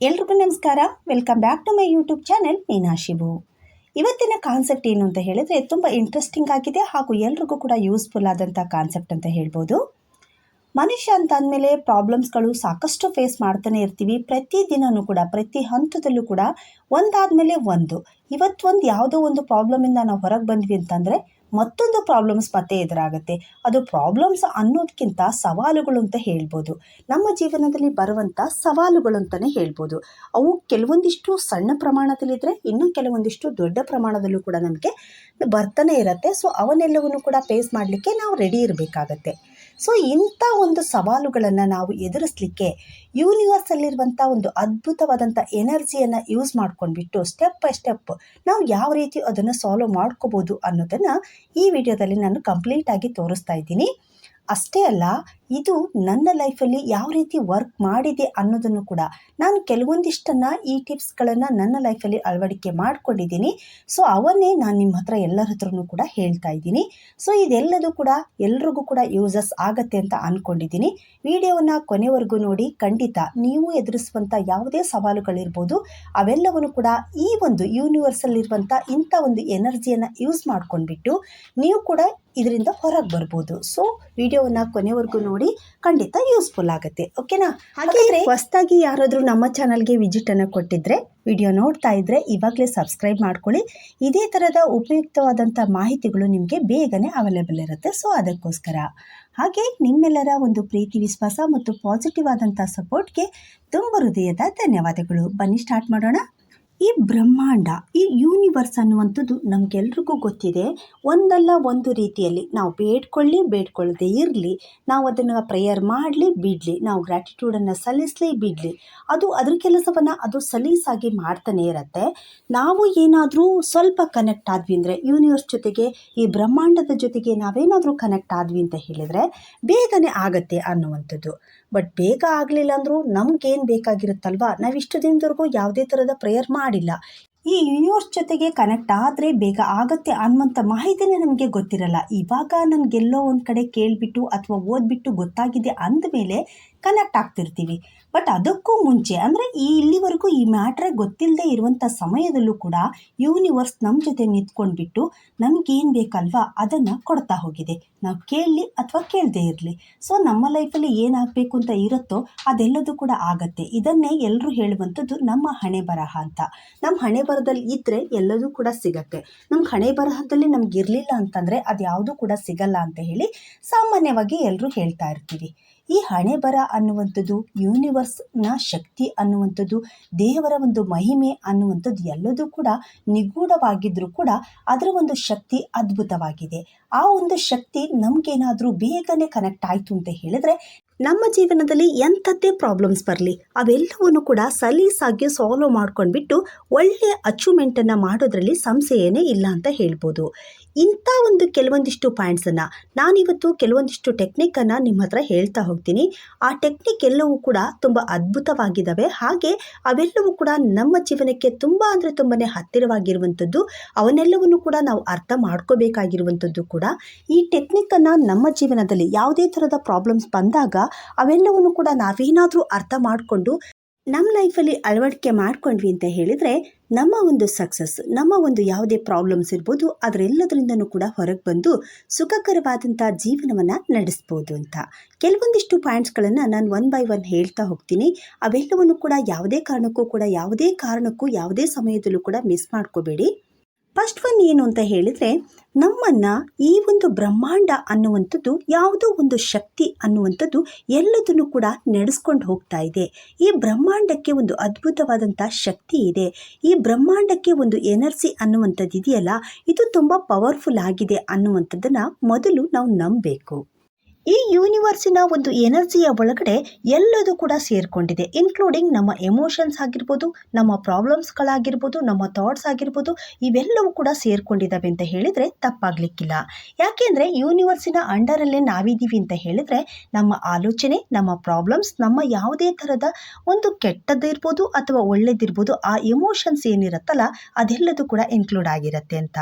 ಎಲ್ರಿಗೂ ನಮಸ್ಕಾರ. Welcome back to my YouTube channel Meena Shivu ಇವತ್ತಿನ ಕಾನ್ಸೆಪ್ಟ್ ಏನು ಅಂತ ಹೇಳಿದ್ರೆ ತುಂಬ ಇಂಟ್ರೆಸ್ಟಿಂಗ್ ಆಗಿದೆ ಹಾಗೂ ಎಲ್ರಿಗೂ ಕೂಡ ಯೂಸ್ಫುಲ್ ಆದಂಥ ಕಾನ್ಸೆಪ್ಟ್ ಅಂತ ಹೇಳ್ಬೋದು. ಮನುಷ್ಯ ಅಂತ ಅಂದಮೇಲೆ ಪ್ರಾಬ್ಲಮ್ಸ್ಗಳು ಸಾಕಷ್ಟು ಫೇಸ್ ಮಾಡ್ತಾನೆ ಇರ್ತೀವಿ. ಪ್ರತಿ ದಿನವೂ ಕೂಡ, ಪ್ರತಿ ಹಂತದಲ್ಲೂ ಕೂಡ ಒಂದಾದ ಮೇಲೆ ಒಂದು. ಇವತ್ತು ಒಂದು ಯಾವುದೋ ಒಂದು ಪ್ರಾಬ್ಲಮಿಂದ ನಾವು ಹೊರಗೆ ಬಂದ್ವಿ ಅಂತಂದರೆ ಮತ್ತೊಂದು ಪ್ರಾಬ್ಲಮ್ಸ್ ಮತ್ತೆ ಎದುರಾಗುತ್ತೆ. ಅದು ಪ್ರಾಬ್ಲಮ್ಸ್ ಅನ್ನೋದಕ್ಕಿಂತ ಸವಾಲುಗಳು ಅಂತ ಹೇಳ್ಬೋದು. ನಮ್ಮ ಜೀವನದಲ್ಲಿ ಬರುವಂಥ ಸವಾಲುಗಳು ಅಂತಲೇ ಹೇಳ್ಬೋದು. ಅವು ಕೆಲವೊಂದಿಷ್ಟು ಸಣ್ಣ ಪ್ರಮಾಣದಲ್ಲಿದ್ದರೆ ಇನ್ನೂ ಕೆಲವೊಂದಿಷ್ಟು ದೊಡ್ಡ ಪ್ರಮಾಣದಲ್ಲೂ ಕೂಡ ನಮಗೆ ಬರ್ತಾನೆ ಇರುತ್ತೆ. ಸೊ ಅವನ್ನೆಲ್ಲವನ್ನು ಕೂಡ ಫೇಸ್ ಮಾಡಲಿಕ್ಕೆ ನಾವು ರೆಡಿ ಇರಬೇಕಾಗತ್ತೆ. ಸೊ ಇಂಥ ಒಂದು ಸವಾಲುಗಳನ್ನು ನಾವು ಎದುರಿಸಲಿಕ್ಕೆ ಯೂನಿವರ್ಸಲ್ಲಿರುವಂಥ ಒಂದು ಅದ್ಭುತವಾದಂಥ ಎನರ್ಜಿಯನ್ನು ಯೂಸ್ ಮಾಡ್ಕೊಂಡ್ಬಿಟ್ಟು ಸ್ಟೆಪ್ ಬೈ ಸ್ಟೆಪ್ ನಾವು ಯಾವ ರೀತಿ ಅದನ್ನು ಸಾಲ್ವ್ ಮಾಡ್ಕೋಬೋದು ಅನ್ನೋದನ್ನು ಈ ವಿಡಿಯೋದಲ್ಲಿ ನಾನು ಕಂಪ್ಲೀಟಾಗಿ ತೋರಿಸ್ತಾ ಇದ್ದೀನಿ. ಅಷ್ಟೇ ಅಲ್ಲ, ಇದು ನನ್ನ ಲೈಫಲ್ಲಿ ಯಾವ ರೀತಿ ವರ್ಕ್ ಮಾಡಿದೆ ಅನ್ನೋದನ್ನು ಕೂಡ ನಾನು ಕೆಲವೊಂದಿಷ್ಟನ್ನು ಈ ಟಿಪ್ಸ್ಗಳನ್ನು ನನ್ನ ಲೈಫಲ್ಲಿ ಅಳವಡಿಕೆ ಮಾಡ್ಕೊಂಡಿದ್ದೀನಿ. ಸೊ, ಅವನ್ನೇ ನಾನು ನಿಮ್ಮ ಹತ್ರ ಎಲ್ಲರ ಹತ್ರನೂ ಕೂಡ ಹೇಳ್ತಾ ಇದ್ದೀನಿ. ಸೊ, ಇದೆಲ್ಲದೂ ಕೂಡ ಎಲ್ರಿಗೂ ಕೂಡ ಯೂಸಸ್ ಆಗತ್ತೆ ಅಂತ ಅಂದ್ಕೊಂಡಿದ್ದೀನಿ ವಿಡಿಯೋವನ್ನು ಕೊನೆವರೆಗೂ ನೋಡಿ, ಖಂಡಿತ ನೀವು ಎದುರಿಸುವಂಥ ಯಾವುದೇ ಸವಾಲುಗಳಿರ್ಬೋದು, ಅವೆಲ್ಲವನ್ನು ಕೂಡ ಈ ಒಂದು ಯೂನಿವರ್ಸಲ್ಲಿರುವಂಥ ಇಂಥ ಒಂದು ಎನರ್ಜಿಯನ್ನು ಯೂಸ್ ಮಾಡ್ಕೊಂಡ್ಬಿಟ್ಟು ನೀವು ಕೂಡ ಇದರಿಂದ ಹೊರಗೆ ಬರ್ಬೋದು. ಸೊ ವಿಡಿಯೋವನ್ನು ಕೊನೆವರೆಗೂ ನೋಡಿ ಖಂಡಿತ ಯೂಸ್ಫುಲ್ ಆಗುತ್ತೆ. ಓಕೆನಾ ಹಾಗಾದರೆ ಹೊಸ್ತಾಗಿ ಯಾರಾದರೂ ನಮ್ಮ ಚಾನಲ್ಗೆ ವಿಸಿಟನ್ನು ಕೊಟ್ಟಿದ್ರೆ ವಿಡಿಯೋ ನೋಡ್ತಾ ಇದ್ದರೆ ಇವಾಗಲೇ ಸಬ್ಸ್ಕ್ರೈಬ್ ಮಾಡ್ಕೊಳ್ಳಿ. ಇದೇ ಥರದ ಉಪಯುಕ್ತವಾದಂಥ ಮಾಹಿತಿಗಳು ನಿಮಗೆ ಬೇಗನೆ ಅವೈಲೇಬಲ್ ಇರುತ್ತೆ. ಸೊ ಅದಕ್ಕೋಸ್ಕರ. ಹಾಗೆ ನಿಮ್ಮೆಲ್ಲರ ಒಂದು ಪ್ರೀತಿ ವಿಶ್ವಾಸ ಮತ್ತು ಪಾಸಿಟಿವ್ ಆದಂಥ ಸಪೋರ್ಟ್ಗೆ ತುಂಬ ಹೃದಯದ ಧನ್ಯವಾದಗಳು. ಬನ್ನಿ ಸ್ಟಾರ್ಟ್ ಮಾಡೋಣ. ಈ ಬ್ರಹ್ಮಾಂಡ, ಈ ಯೂನಿವರ್ಸ್ ಅನ್ನುವಂಥದ್ದು ನಮಗೆಲ್ರಿಗೂ ಗೊತ್ತಿದೆ. ಒಂದಲ್ಲ ಒಂದು ರೀತಿಯಲ್ಲಿ ನಾವು ಬೇಡ್ಕೊಳ್ಳಿ, ಬೇಡ್ಕೊಳ್ಳದೆ ಇರಲಿ. ನಾವು ಅದನ್ನು ಪ್ರೇಯರ್ ಮಾಡಲಿ, ಬಿಡಲಿ. ನಾವು ಗ್ರ್ಯಾಟಿಟ್ಯೂಡನ್ನು ಸಲ್ಲಿಸಲಿ, ಬಿಡಲಿ. ಅದು ಅದ್ರ ಕೆಲಸವನ್ನು ಅದು ಸಲೀಸಾಗಿ ಮಾಡ್ತಾನೆ ಇರತ್ತೆ. ನಾವು ಏನಾದರೂ ಸ್ವಲ್ಪ ಕನೆಕ್ಟ್ ಆದ್ವಿ ಅಂದರೆ ಯೂನಿವರ್ಸ್ ಜೊತೆಗೆ, ಈ ಬ್ರಹ್ಮಾಂಡದ ಜೊತೆಗೆ ನಾವೇನಾದರೂ ಕನೆಕ್ಟ್ ಆದ್ವಿ ಅಂತ ಹೇಳಿದರೆ, ಬೇಗನೆ ಆಗತ್ತೆ ಅನ್ನುವಂಥದ್ದು. ಬಟ್ ಬೇಗ ಆಗಲಿಲ್ಲ ಅಂದರೂ ನಮಗೇನು ಬೇಕಾಗಿರುತ್ತಲ್ವಾ? ನಾವು ಇಷ್ಟು ದಿನದವರೆಗೂ ಯಾವುದೇ ಥರದ ಪ್ರೇಯರ್ ಮಾಡಿಲ್ಲ. ಈ ಯೂನಿವರ್ಸ್ ಜೊತೆಗೆ ಕನೆಕ್ಟ್ ಆದರೆ ಬೇಗ ಆಗುತ್ತೆ ಅನ್ನುವಂಥ ಮಾಹಿತಿನೇ ನಮಗೆ ಗೊತ್ತಿರಲ್ಲ. ಇವಾಗ ನನಗೆಲ್ಲೋ ಒಂದು ಕಡೆ ಕೇಳಿಬಿಟ್ಟು ಅಥವಾ ಓದ್ಬಿಟ್ಟು ಗೊತ್ತಾಗಿದೆ ಅಂದಮೇಲೆ ಕನೆಕ್ಟ್ ಆಗ್ತಿರ್ತೀವಿ. ಬಟ್ ಅದಕ್ಕೂ ಮುಂಚೆ, ಅಂದರೆ ಈ ಇಲ್ಲಿವರೆಗೂ ಈ ಮ್ಯಾಟ್ರೇ ಗೊತ್ತಿಲ್ಲದೆ ಇರುವಂಥ ಸಮಯದಲ್ಲೂ ಕೂಡ ಯೂನಿವರ್ಸ್ ನಮ್ಮ ಜೊತೆ ನಿಂತ್ಕೊಂಡ್ಬಿಟ್ಟು ನಮಗೇನು ಬೇಕಲ್ವಾ ಅದನ್ನು ಕೊಡ್ತಾ ಹೋಗಿದೆ. ನಾವು ಕೇಳಲಿ ಅಥವಾ ಕೇಳದೇ ಇರಲಿ. ಸೊ ನಮ್ಮ ಲೈಫಲ್ಲಿ ಏನಾಗಬೇಕು ಅಂತ ಇರುತ್ತೋ ಅದೆಲ್ಲದೂ ಕೂಡ ಆಗತ್ತೆ. ಇದನ್ನೇ ಎಲ್ಲರೂ ಹೇಳುವಂಥದ್ದು ನಮ್ಮ ಹಣೆ ಬರಹ ಅಂತ. ನಮ್ಮ ಹಣೆ ಬರಹದಲ್ಲಿ ಇದ್ದರೆ ಎಲ್ಲದೂ ಕೂಡ ಸಿಗತ್ತೆ. ನಮ್ಮ ಹಣೆ ಬರಹದಲ್ಲಿ ನಮ್ಗೆ ಇರಲಿಲ್ಲ ಅಂತಂದರೆ ಅದು ಯಾವುದೂ ಕೂಡ ಸಿಗಲ್ಲ ಅಂತ ಹೇಳಿ ಸಾಮಾನ್ಯವಾಗಿ ಎಲ್ಲರೂ ಹೇಳ್ತಾ ಇರ್ತೀವಿ. ಈ ಹಣೆ ಬರ ಅನ್ನುವಂಥದ್ದು ಯೂನಿವರ್ಸ್ನ ಶಕ್ತಿ ಅನ್ನುವಂಥದ್ದು, ದೇವರ ಒಂದು ಮಹಿಮೆ ಅನ್ನುವಂಥದ್ದು ಎಲ್ಲದೂ ಕೂಡ ನಿಗೂಢವಾಗಿದ್ದರೂ ಕೂಡ ಅದರ ಒಂದು ಶಕ್ತಿ ಅದ್ಭುತವಾಗಿದೆ. ಆ ಒಂದು ಶಕ್ತಿ ನಮಗೇನಾದರೂ ಬೇಗನೆ ಕನೆಕ್ಟ್ ಆಯಿತು ಅಂತ ಹೇಳಿದ್ರೆ ನಮ್ಮ ಜೀವನದಲ್ಲಿ ಎಂಥದ್ದೇ ಪ್ರಾಬ್ಲಮ್ಸ್ ಬರಲಿ, ಅವೆಲ್ಲವನ್ನು ಕೂಡ ಸಲೀಸಾಗಿ ಸಾಲ್ವ್ ಮಾಡ್ಕೊಂಡ್ಬಿಟ್ಟು ಒಳ್ಳೆಯ ಅಚೀವ್ಮೆಂಟನ್ನು ಮಾಡೋದ್ರಲ್ಲಿ ಸಂಶಯನೇ ಇಲ್ಲ ಅಂತ ಹೇಳ್ಬೋದು. ಇಂಥ ಒಂದು ಕೆಲವೊಂದಿಷ್ಟು ಪಾಯಿಂಟ್ಸನ್ನು ನಾನಿವತ್ತು ಕೆಲವೊಂದಿಷ್ಟು ಟೆಕ್ನಿಕ್ಕನ್ನು ನಿಮ್ಮ ಹತ್ರ ಹೇಳ್ತಾ ಹೋಗ್ತೀನಿ. ಆ ಟೆಕ್ನಿಕ್ ಎಲ್ಲವೂ ಕೂಡ ತುಂಬ ಅದ್ಭುತವಾಗಿದ್ದಾವೆ ಹಾಗೆ ಅವೆಲ್ಲವೂ ಕೂಡ ನಮ್ಮ ಜೀವನಕ್ಕೆ ತುಂಬ ಅಂದರೆ ತುಂಬಾ ಹತ್ತಿರವಾಗಿರುವಂಥದ್ದು, ಅವನ್ನೆಲ್ಲವನ್ನು ಕೂಡ ನಾವು ಅರ್ಥ ಮಾಡ್ಕೋಬೇಕಾಗಿರುವಂಥದ್ದು ಕೂಡ. ಈ ಟೆಕ್ನಿಕ್ಕನ್ನು ನಮ್ಮ ಜೀವನದಲ್ಲಿ ಯಾವುದೇ ಥರದ ಪ್ರಾಬ್ಲಮ್ಸ್ ಬಂದಾಗ, ಅವೆಲ್ಲವನ್ನು ಕೂಡ ನಾವೇನಾದರೂ ಅರ್ಥ ಮಾಡಿಕೊಂಡು ನಮ್ಮ ಲೈಫಲ್ಲಿ ಅಳವಡಿಕೆ ಮಾಡ್ಕೊಂಡ್ವಿ ಅಂತ ಹೇಳಿದರೆ ನಮ್ಮ ಒಂದು ಸಕ್ಸಸ್ ನಮ್ಮ ಒಂದು ಯಾವುದೇ ಪ್ರಾಬ್ಲಮ್ಸ್ ಇರ್ಬೋದು, ಅದರೆಲ್ಲದರಿಂದನೂ ಕೂಡ ಹೊರಗೆ ಬಂದು ಸುಖಕರವಾದಂಥ ಜೀವನವನ್ನು ನಡೆಸ್ಬೋದು ಅಂತ. ಕೆಲವೊಂದಿಷ್ಟು ಪಾಯಿಂಟ್ಸ್ಗಳನ್ನು ನಾನು ಒನ್ ಬೈ ಒನ್ ಹೇಳ್ತಾ ಹೋಗ್ತೀನಿ. ಅವೆಲ್ಲವನ್ನು ಕೂಡ ಯಾವುದೇ ಕಾರಣಕ್ಕೂ ಕೂಡ, ಯಾವುದೇ ಕಾರಣಕ್ಕೂ, ಯಾವುದೇ ಸಮಯದಲ್ಲೂ ಕೂಡ ಮಿಸ್ ಮಾಡ್ಕೋಬೇಡಿ. ಫಸ್ಟ್ ಒನ್ ಏನು ಅಂತ ಹೇಳಿದರೆ, ನಮ್ಮನ್ನು ಈ ಒಂದು ಬ್ರಹ್ಮಾಂಡ ಅನ್ನುವಂಥದ್ದು, ಯಾವುದೋ ಒಂದು ಶಕ್ತಿ ಅನ್ನುವಂಥದ್ದು ಎಲ್ಲದನ್ನು ಕೂಡ ನಡೆಸ್ಕೊಂಡು ಹೋಗ್ತಾ ಇದೆ. ಈ ಬ್ರಹ್ಮಾಂಡಕ್ಕೆ ಒಂದು ಅದ್ಭುತವಾದಂಥ ಶಕ್ತಿ ಇದೆ. ಈ ಬ್ರಹ್ಮಾಂಡಕ್ಕೆ ಒಂದು ಎನರ್ಜಿ ಅನ್ನುವಂಥದ್ದು ಇದೆಯಲ್ಲ ಇದು ತುಂಬ ಪವರ್ಫುಲ್ ಆಗಿದೆ ಅನ್ನುವಂಥದ್ದನ್ನು ಮೊದಲು ನಾವು ನಂಬಬೇಕು. ಈ ಯೂನಿವರ್ಸಿನ ಒಂದು ಎನರ್ಜಿಯ ಒಳಗಡೆ ಎಲ್ಲದೂ ಕೂಡ ಸೇರಿಕೊಂಡಿದೆ. ಇನ್ಕ್ಲೂಡಿಂಗ್ ನಮ್ಮ ಎಮೋಷನ್ಸ್ ಆಗಿರ್ಬೋದು, ನಮ್ಮ ಪ್ರಾಬ್ಲಮ್ಸ್ಗಳಾಗಿರ್ಬೋದು ನಮ್ಮ ಥಾಟ್ಸ್ ಆಗಿರ್ಬೋದು, ಇವೆಲ್ಲವೂ ಕೂಡ ಸೇರಿಕೊಂಡಿದ್ದಾವೆ ಅಂತ ಹೇಳಿದರೆ ತಪ್ಪಾಗಲಿಕ್ಕಿಲ್ಲ. ಯಾಕೆಂದರೆ ಯೂನಿವರ್ಸಿನ ಅಂಡರಲ್ಲೇ ನಾವಿದ್ದೀವಿ ಅಂತ ಹೇಳಿದರೆ ನಮ್ಮ ಆಲೋಚನೆ, ನಮ್ಮ ಪ್ರಾಬ್ಲಮ್ಸ್ ನಮ್ಮ ಯಾವುದೇ ಥರದ ಒಂದು ಕೆಟ್ಟದ್ದಿರ್ಬೋದು ಅಥವಾ ಒಳ್ಳೇದಿರ್ಬೋದು, ಆ ಎಮೋಷನ್ಸ್ ಏನಿರುತ್ತಲ್ಲ ಅದೆಲ್ಲದೂ ಕೂಡ ಇನ್ಕ್ಲೂಡ್ ಆಗಿರುತ್ತೆ ಅಂತ.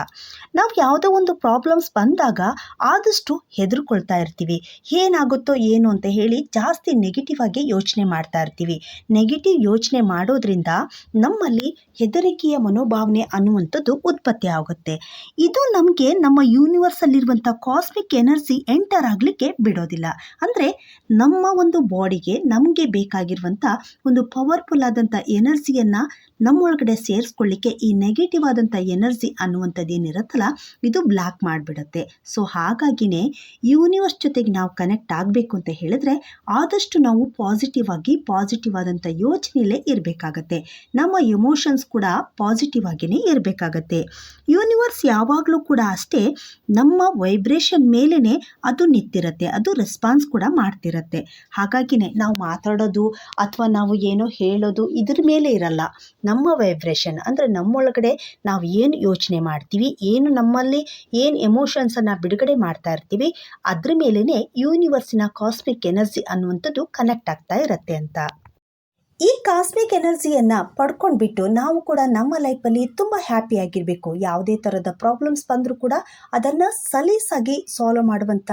ನಾವು ಯಾವುದೋ ಒಂದು ಪ್ರಾಬ್ಲಮ್ಸ್ ಬಂದಾಗ ಆದಷ್ಟು ಹೆದರ್ಕೊಳ್ತಾ ಇರ್ತೀವಿ. ಏನಾಗುತ್ತೋ ಏನು ಅಂತ ಹೇಳಿ ಜಾಸ್ತಿ ನೆಗೆಟಿವ್ ಆಗಿ ಯೋಚನೆ ಮಾಡ್ತಾ ಇರ್ತೀವಿ. ನೆಗೆಟಿವ್ ಯೋಚನೆ ಮಾಡೋದ್ರಿಂದ ನಮ್ಮಲ್ಲಿ ಹೆದರಿಕೆಯ ಮನೋಭಾವನೆ ಅನ್ನುವಂಥದ್ದು ಉತ್ಪತ್ತಿ ಆಗುತ್ತೆ. ಇದು ನಮಗೆ ನಮ್ಮ ಯೂನಿವರ್ಸಲ್ಲಿರುವಂಥ ಕಾಸ್ಮಿಕ್ ಎನರ್ಜಿ ಎಂಟರ್ ಆಗಲಿಕ್ಕೆ ಬಿಡೋದಿಲ್ಲ. ಅಂದರೆ ನಮ್ಮ ಒಂದು ಬಾಡಿಗೆ ನಮಗೆ ಬೇಕಾಗಿರುವಂಥ ಒಂದು ಪವರ್ಫುಲ್ ಆದಂಥ ಎನರ್ಜಿಯನ್ನು ನಮ್ಮೊಳಗಡೆ ಸೇರಿಸ್ಕೊಳ್ಳಿಕ್ಕೆ ಈ ನೆಗೆಟಿವ್ ಆದಂಥ ಎನರ್ಜಿ ಅನ್ನುವಂಥದ್ದು ಏನಿರುತ್ತಲ್ಲ, ಇದು ಬ್ಲಾಕ್ ಮಾಡಿಬಿಡುತ್ತೆ. ಸೊ ಹಾಗಾಗಿನೇ ಯೂನಿವರ್ಸ್ ಜೊತೆಗೆ ಕನೆಕ್ಟ್ ಆಗಬೇಕು ಅಂತ ಹೇಳಿದ್ರೆ ಆದಷ್ಟು ನಾವು ಪಾಸಿಟಿವ್ ಆಗಿ ಪಾಸಿಟಿವ್ ಆದಂಥ ಯೋಚನೆಯಲ್ಲೇ ಇರಬೇಕಾಗತ್ತೆ. ನಮ್ಮ ಎಮೋಷನ್ಸ್ ಕೂಡ ಪಾಸಿಟಿವ್ ಆಗಿಯೇ ಇರಬೇಕಾಗತ್ತೆ. ಯೂನಿವರ್ಸ್ ಯಾವಾಗಲೂ ಕೂಡ ಅಷ್ಟೇ ನಮ್ಮ ವೈಬ್ರೇಷನ್ ಮೇಲೇ ಅದು ನಿಂತಿರತ್ತೆ, ಅದು ರೆಸ್ಪಾನ್ಸ್ ಕೂಡ ಮಾಡ್ತಿರತ್ತೆ. ಹಾಗಾಗಿನೇ ನಾವು ಮಾತಾಡೋದು ಅಥವಾ ನಾವು ಏನೋ ಹೇಳೋದು ಇದ್ರ ಮೇಲೆ ಇರಲ್ಲ. ನಮ್ಮ ವೈಬ್ರೇಷನ್ ಅಂದರೆ ನಮ್ಮೊಳಗಡೆ ನಾವು ಏನು ಯೋಚನೆ ಮಾಡ್ತೀವಿ, ಏನು ನಮ್ಮಲ್ಲಿ ಏನು ಎಮೋಷನ್ಸನ್ನು ಬಿಡುಗಡೆ ಮಾಡ್ತಾ ಇರ್ತೀವಿ, ಅದ್ರ ಮೇಲೇ ಯೂನಿವರ್ಸಿನ ಕಾಸ್ಮಿಕ್ ಎನರ್ಜಿ ಅನ್ನುವಂಥದ್ದು ಕನೆಕ್ಟ್ ಆಗ್ತಾ ಇರತ್ತೆ ಅಂತ. ಈ ಕಾಸ್ಮಿಕ್ ಎನರ್ಜಿಯನ್ನು ಪಡ್ಕೊಂಡ್ಬಿಟ್ಟು ನಾವು ಕೂಡ ನಮ್ಮ ಲೈಫಲ್ಲಿ ತುಂಬ ಹ್ಯಾಪಿಯಾಗಿರಬೇಕು ಯಾವುದೇ ಥರದ ಪ್ರಾಬ್ಲಮ್ಸ್ ಬಂದರೂ ಕೂಡ ಅದನ್ನು ಸಲೀಸಾಗಿ ಸಾಲ್ವ್ ಮಾಡುವಂಥ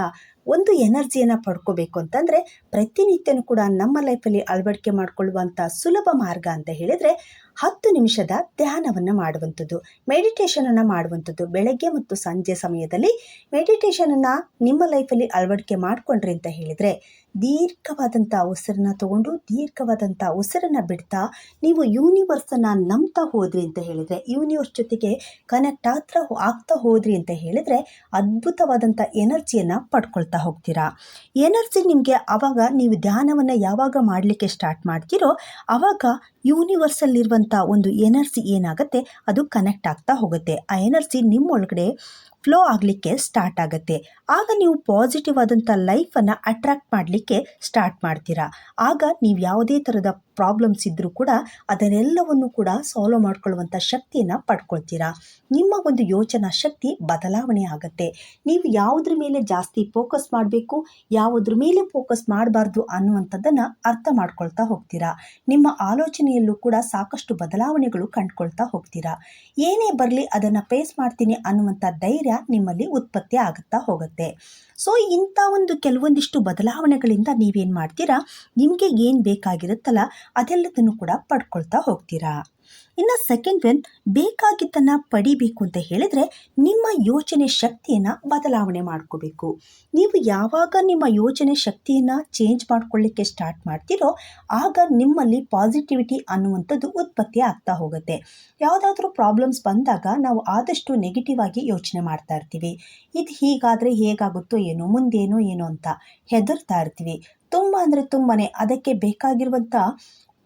ಒಂದು ಎನರ್ಜಿಯನ್ನು ಪಡ್ಕೋಬೇಕು ಅಂತಂದರೆ ಪ್ರತಿನಿತ್ಯನೂ ಕೂಡ ನಮ್ಮ ಲೈಫಲ್ಲಿ ಅಳವಡಿಕೆ ಮಾಡಿಕೊಳ್ಳುವಂಥ ಸುಲಭ ಮಾರ್ಗ ಅಂತ ಹೇಳಿದರೆ ಹತ್ತು ನಿಮಿಷದ ಧ್ಯಾನವನ್ನು ಮಾಡುವಂಥದ್ದು. ಮೆಡಿಟೇಷನನ್ನು ಮಾಡುವಂಥದ್ದು ಬೆಳಗ್ಗೆ ಮತ್ತು ಸಂಜೆ ಸಮಯದಲ್ಲಿ. ಮೆಡಿಟೇಷನನ್ನು ನಿಮ್ಮ ಲೈಫಲ್ಲಿ ಅಳವಡಿಕೆ ಮಾಡಿಕೊಂಡ್ರಿ ಅಂತ ಹೇಳಿದರೆ ದೀರ್ಘವಾದಂಥ ಉಸಿರನ್ನ ತಗೊಂಡು ದೀರ್ಘವಾದಂಥ ಉಸಿರನ್ನು ಬಿಡ್ತಾ ನೀವು ಯೂನಿವರ್ಸನ್ನು ನಂಬ್ತಾ ಹೋದ್ರಿ ಅಂತ ಹೇಳಿದರೆ ಯೂನಿವರ್ಸ್ ಜೊತೆಗೆ ಕನೆಕ್ಟ್ ಆಗ್ತಾ ಆಗ್ತಾ ಹೋದ್ರಿ ಅಂತ ಹೇಳಿದರೆ ಅದ್ಭುತವಾದಂಥ ಎನರ್ಜಿಯನ್ನು ಪಡ್ಕೊಳ್ತಾ ಹೋಗ್ತೀರಾ. ಎನರ್ಜಿ ನಿಮಗೆ ಆವಾಗ ನೀವು ಧ್ಯಾನವನ್ನು ಯಾವಾಗ ಮಾಡಲಿಕ್ಕೆ ಸ್ಟಾರ್ಟ್ ಮಾಡ್ತೀರೋ ಆವಾಗ ಯೂನಿವರ್ಸಲ್ಲಿರುವಂಥ ಒಂದು ಎನರ್ಜಿ ಏನಾಗುತ್ತೆ, ಅದು ಕನೆಕ್ಟ್ ಆಗ್ತಾ ಹೋಗುತ್ತೆ. ಆ ಎನರ್ಜಿ ನಿಮ್ಮೊಳಗಡೆ ಫ್ಲೋ ಆಗಲಿಕ್ಕೆ ಸ್ಟಾರ್ಟ್ ಆಗುತ್ತೆ. ಆಗ ನೀವು ಪಾಸಿಟಿವ್ ಆದಂಥ ಲೈಫನ್ನು ಅಟ್ರ್ಯಾಕ್ಟ್ ಮಾಡಲಿಕ್ಕೆ ಸ್ಟಾರ್ಟ್ ಮಾಡ್ತೀರಾ. ಆಗ ನೀವು ಯಾವುದೇ ಥರದ ಪ್ರಾಬ್ಲಮ್ಸ್ ಇದ್ದರೂ ಕೂಡ ಅದನ್ನೆಲ್ಲವನ್ನು ಕೂಡ ಸಾಲ್ವ್ ಮಾಡ್ಕೊಳ್ಳುವಂಥ ಶಕ್ತಿಯನ್ನು ಪಡ್ಕೊಳ್ತೀರಾ? ನಿಮ್ಮ ಒಂದು ಯೋಚನಾ ಶಕ್ತಿ ಬದಲಾವಣೆ ಆಗುತ್ತೆ. ನೀವು ಯಾವುದ್ರ ಮೇಲೆ ಜಾಸ್ತಿ ಫೋಕಸ್ ಮಾಡಬೇಕು, ಯಾವುದ್ರ ಮೇಲೆ ಫೋಕಸ್ ಮಾಡಬಾರ್ದು ಅನ್ನುವಂಥದ್ದನ್ನು ಅರ್ಥ ಮಾಡ್ಕೊಳ್ತಾ ಹೋಗ್ತೀರಾ? ನಿಮ್ಮ ಆಲೋಚನೆಯಲ್ಲೂ ಕೂಡ ಸಾಕಷ್ಟು ಬದಲಾವಣೆಗಳು ಕಂಡುಕೊಳ್ತಾ ಹೋಗ್ತೀರಾ? ಏನೇ ಬರಲಿ ಅದನ್ನು ಫೇಸ್ ಮಾಡ್ತೀನಿ ಅನ್ನುವಂಥ ಧೈರ್ಯ ನಿಮ್ಮಲ್ಲಿ ಉತ್ಪತ್ತಿ ಆಗುತ್ತಾ ಹೋಗುತ್ತೆ. ಸೊ ಇಂಥ ಒಂದು ಕೆಲವೊಂದಿಷ್ಟು ಬದಲಾವಣೆಗಳಿಂದ ನೀವೇನು ಮಾಡ್ತೀರಾ? ನಿಮಗೆ ಏನು ಬೇಕಾಗಿರುತ್ತಲ್ಲ ಅದೆಲ್ಲದನ್ನು ಕೂಡ ಪಡ್ಕೊಳ್ತಾ ಹೋಗ್ತೀರಾ? ಇನ್ನು ಸೆಕೆಂಡ್ ಒನ್ ಬೇಕಾಗಿದ್ದನ್ನು ಪಡಿಬೇಕು ಅಂತ ಹೇಳಿದರೆ ನಿಮ್ಮ ಯೋಚನೆ ಶಕ್ತಿಯನ್ನು ಬದಲಾವಣೆ ಮಾಡ್ಕೋಬೇಕು. ನೀವು ಯಾವಾಗ ನಿಮ್ಮ ಯೋಚನೆ ಶಕ್ತಿಯನ್ನು ಚೇಂಜ್ ಮಾಡ್ಕೊಳ್ಳಿಕ್ಕೆ ಸ್ಟಾರ್ಟ್ ಮಾಡ್ತೀರೋ ಆಗ ನಿಮ್ಮಲ್ಲಿ ಪಾಸಿಟಿವಿಟಿ ಅನ್ನುವಂಥದ್ದು ಉತ್ಪತ್ತಿ ಆಗ್ತಾ ಹೋಗುತ್ತೆ. ಯಾವುದಾದ್ರೂ ಪ್ರಾಬ್ಲಮ್ಸ್ ಬಂದಾಗ ನಾವು ಆದಷ್ಟು ನೆಗೆಟಿವ್ ಆಗಿ ಯೋಚನೆ ಮಾಡ್ತಾ ಇರ್ತೀವಿ. ಇದು ಹೀಗಾದರೆ ಹೇಗಾಗುತ್ತೋ ಏನೋ, ಮುಂದೇನೋ ಏನೋ ಅಂತ ಹೆದರ್ತಾ ಇರ್ತೀವಿ. ತುಂಬ ಅಂದರೆ ತುಂಬಾ ಅದಕ್ಕೆ ಬೇಕಾಗಿರುವಂಥ